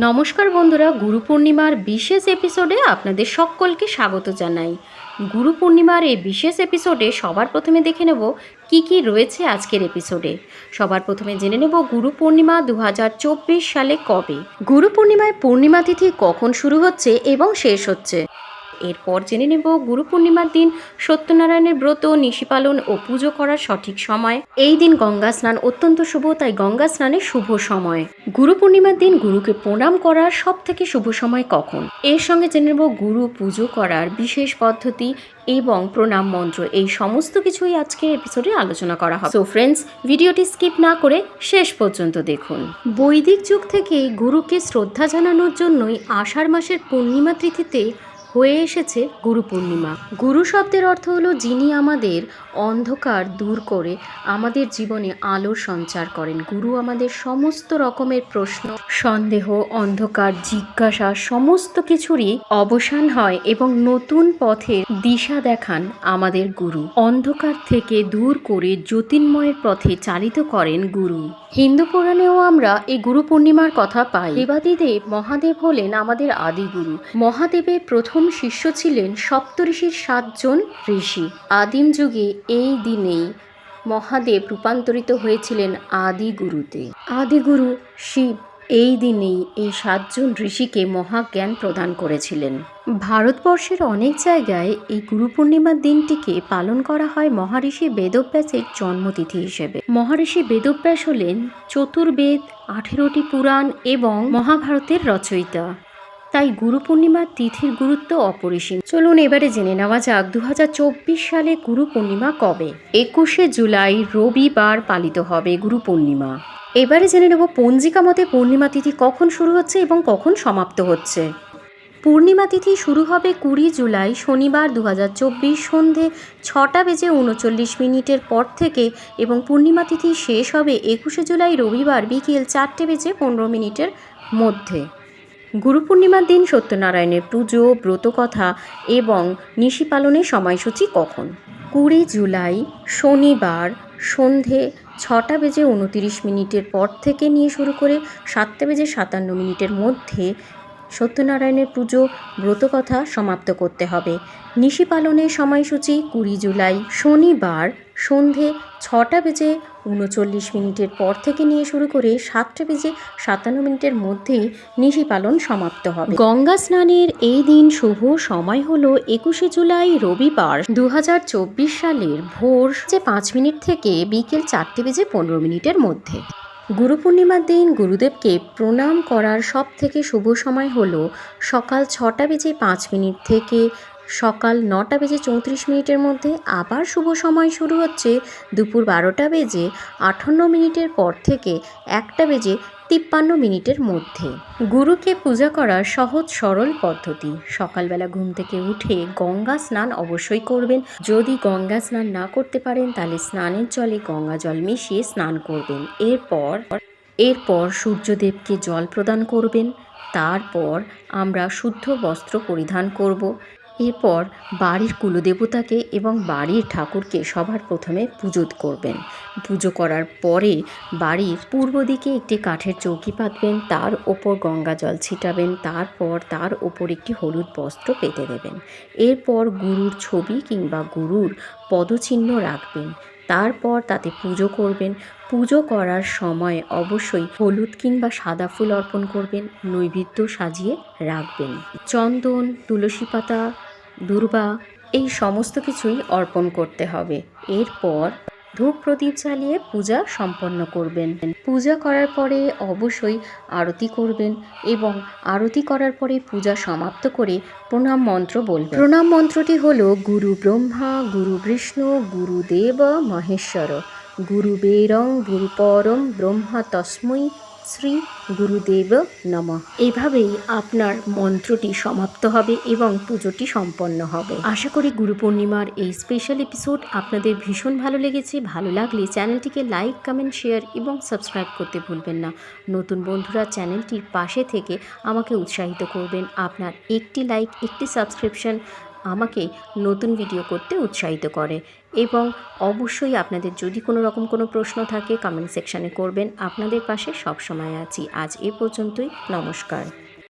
নমস্কার বন্ধুরা, গুরু পূর্ণিমার বিশেষ এপিসোডে আপনাদের সকলকে স্বাগত জানাই। গুরু পূর্ণিমার এই বিশেষ এপিসোডে সবার প্রথমে দেখে নেব কি কি রয়েছে আজকের এপিসোডে। সবার প্রথমে জেনে নেব গুরু পূর্ণিমা দু হাজার চব্বিশ সালে কবে। গুরু পূর্ণিমায় পূর্ণিমা তিথি কখন শুরু হচ্ছে এবং শেষ হচ্ছে? এরপর জেনে নেব গুরু পূর্ণিমার দিন, সত্যনারায়ণের ব্রত, নিশি পালন ও পুজো করার সঠিক সময়। এই দিন গঙ্গা স্নান অত্যন্ত শুভ, তাই গঙ্গা স্নানের শুভ সময়। গুরু পূর্ণিমার দিন গুরুকে প্রণাম করার সব থেকে শুভ সময় কখন? এর সঙ্গে জেনে নেব গুরু পুজো করার বিশেষ পদ্ধতি এবং প্রণাম মন্ত্র। এই সমস্ত কিছুই আজকের এপিসোডে আলোচনা করা হবে। সো ফ্রেন্ডস ভিডিওটি স্কিপ না করে শেষ পর্যন্ত দেখুন। বৈদিক যুগ থেকে গুরুকে শ্রদ্ধা জানানোর জন্যই আষাঢ় মাসের পূর্ণিমা তিথিতে হয়ে এসেছে গুরু পূর্ণিমা। গুরু শব্দের অর্থ হলো যিনি আমাদের অন্ধকার দূর করে আমাদের জীবনে আলোর সঞ্চার করেন। গুরু আমাদের সমস্ত রকমের প্রশ্ন, সন্দেহ, অন্ধকার, জিজ্ঞাসা সমস্ত কিছুরই অবসান হয় এবং নতুন পথের দিশা দেখান আমাদের গুরু। অন্ধকার থেকে দূর করে জ্যোতির্ময়ের পথে চালিত করেন গুরু। হিন্দু পুরাণেও আমরা এই গুরু পূর্ণিমার কথা পাই। দেবাদিদেব মহাদেব হলেন আমাদের আদিগুরু মহাদেবের প্রথম শিষ্য ছিলেন সপ্তঋষির সাতজন ঋষি। আদিম যুগে এই দিনেই মহাদেব রূপান্তরিত হয়েছিলেন আদিগুরুতে আদিগুরু শিব এই দিনেই এই সাতজন ঋষিকে মহাজ্ঞান প্রদান করেছিলেন। ভারতবর্ষের অনেক জায়গায় এই গুরু পূর্ণিমার দিনটিকে পালন করা হয় মহারিষি বেদব্যাসের জন্মতিথি হিসেবে। মহারিষি বেদব্যাস হলেন চতুর্বেদ, আঠেরোটি পুরাণ এবং মহাভারতের রচয়িতা। তাই গুরু পূর্ণিমার তিথির গুরুত্ব অপরিসীম। চলুন এবারে জেনে নেওয়া যাক দু হাজার চব্বিশ সালে গুরু পূর্ণিমা কবে। একুশে জুলাই রবিবার পালিত হবে গুরু পূর্ণিমা এবারে জেনে নেব পঞ্জিকা মতে পূর্ণিমা তিথি কখন শুরু হচ্ছে এবং কখন সমাপ্ত হচ্ছে। পূর্ণিমা তিথি শুরু হবে কুড়ি জুলাই, শনিবার দু হাজার চব্বিশ সন্ধে ছটা বেজে উনচল্লিশ মিনিটের পর থেকে এবং পূর্ণিমা তিথি শেষ হবে একুশে জুলাই রবিবার বিকেল চারটে বেজে পনেরো মিনিটের মধ্যে। গুরু পূর্ণিমার দিন সত্যনারায়ণের পুজো, ব্রতকথা এবং নিশি পালনের সময়সূচি কখন? কুড়ি জুলাই, শনিবার সন্ধে ছটা বেজে উনতিরিশ মিনিটের পর থেকে নিয়ে শুরু করে সাতটা বেজে সাতান্ন মিনিটের মধ্যে সত্যনারায়ণের পুজো, ব্রতকথা সমাপ্ত করতে হবে। নিশি পালনের সময়সূচি কুড়ি জুলাই, শনিবার সন্ধে ছটা বেজে উনচল্লিশ মিনিটের পর থেকে নিয়ে শুরু করে সাতটা বেজে সাতান্ন মিনিটের মধ্যেই নিশি পালন সমাপ্ত হবে। গঙ্গা স্নানের এই দিন শুভ সময় হলো একুশে জুলাই রবিবার দু হাজার চব্বিশ সালের ভোর যে পাঁচ মিনিট থেকে বিকেল চারটে বেজে পনেরো মিনিটের মধ্যে। গুরু পূর্ণিমার দিন গুরুদেবকে প্রণাম করার সব থেকে শুভ সময় হলো সকাল ছটা বেজে পাঁচ মিনিট থেকে সকাল নটা বেজে চৌত্রিশ মিনিটের মধ্যে আবার শুভ সময় শুরু হচ্ছে। দুপুর বারোটা বেজে আটান্ন মিনিটের পর থেকে একটা বেজে তিপ্পান্ন মিনিটের মধ্যে। গুরুকে পূজা করার সহজ সরল পদ্ধতি। সকালবেলা ঘুম থেকে উঠে গঙ্গা স্নান অবশ্যই করবেন। যদি গঙ্গা স্নান না করতে পারেন, তাহলে স্নানের জলে গঙ্গা জল মিশিয়ে স্নান করবেন। এরপর এরপর সূর্যদেবকে জল প্রদান করবেন। তারপর আমরা শুদ্ধ বস্ত্র পরিধান করব। এরপর বাড়ির কুলদেবতাকে এবং বাড়ির ঠাকুরকে সবার প্রথমে পুজো করবেন। পুজো করার পরে বাড়ির পূর্ব দিকে একটি কাঠের চৌকি পাতবেন, তার ওপর গঙ্গা জল ছিটাবেন, তারপর তার ওপর একটি হলুদ বস্ত্র পেতে দেবেন। এরপর গুরুর ছবি কিংবা গুরুর পদচিহ্ন রাখবেন। তারপর তাতে পুজো করবেন। পুজো করার সময় অবশ্যই হলুদ কিংবা সাদা ফুল অর্পণ করবেন, নৈবেদ্য সাজিয়ে রাখবেন। চন্দন, তুলসী পাতা, দুর্বা, এই সমস্ত কিছুই অর্পণ করতে হবে। এরপর ধূপ প্রদীপ জ্বালিয়ে পূজা সম্পন্ন করবেন। পূজা করার পরে অবশ্যই আরতি করবেন এবং আরতি করার পরে পূজা সমাপ্ত করে প্রণাম মন্ত্র বলবেন। প্রণাম মন্ত্রটি হল, গুরু ব্রহ্মা, গুরু বিষ্ণু গুরুদেব মহেশ্বর। গুরু বেরং, গুরু পরম, ব্রহ্মা তস্মৈ শ্রী গুরুদেব নম। এভাবেই আপনার মন্ত্রটি সমাপ্ত হবে এবং পুজোটি সম্পন্ন হবে। আশা করি গুরু পূর্ণিমার এই স্পেশাল এপিসোড আপনাদের ভীষণ ভালো লেগেছে। ভালো লাগলে চ্যানেলটিকে লাইক কমেন্ট শেয়ার এবং সাবস্ক্রাইব করতে ভুলবেন না। নতুন বন্ধুরা চ্যানেলটির পাশে থেকে আমাকে উৎসাহিত করবেন। আপনার একটি লাইক একটি সাবস্ক্রিপশন আমাকে নতুন ভিডিও করতে উৎসাহিত করে এবং অবশ্যই আপনাদের যদি কোনো রকম কোনো প্রশ্ন থাকে কমেন্ট সেকশানে করবেন। আপনাদের পাশে সবসময় আছি। আজ এ পর্যন্তই। নমস্কার।